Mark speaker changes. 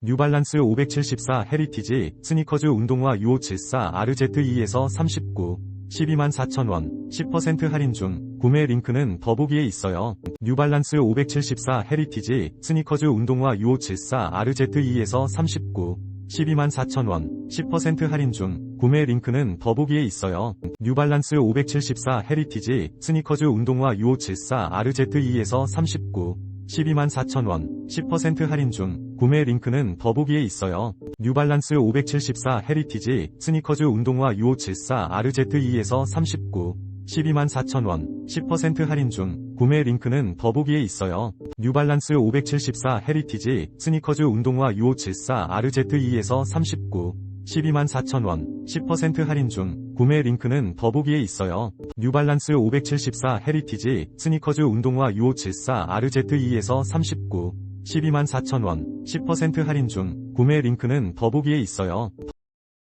Speaker 1: 뉴발란스 574 헤리티지 스니커즈 운동화 U574 RZ2에서 39 124,000원 10% 할인 중 구매 링크는 더보기에 있어요. 뉴발란스 574 헤리티지 스니커즈 운동화 U574 RZ2에서 39 124,000원 10% 할인 중 구매 링크는 더보기에 있어요. 뉴발란스 574 헤리티지 스니커즈 운동화 U574 RZ2에서 39 124,000원 10% 할인 중 구매 링크는 더보기에 있어요. 뉴발란스 574 헤리티지 스니커즈 운동화 U574 RZ2에서 39 124,000원 10% 할인 중 구매 링크는 더보기에 있어요. 뉴발란스 574 헤리티지 스니커즈 운동화 U574 RZ2에서 39 124,000원 10% 할인 중 구매 링크는 더보기에 있어요. 뉴발란스 574 헤리티지 스니커즈 운동화 U574 RZ2에서 39 124,000원 10% 할인 중 구매 링크는 더보기에 있어요.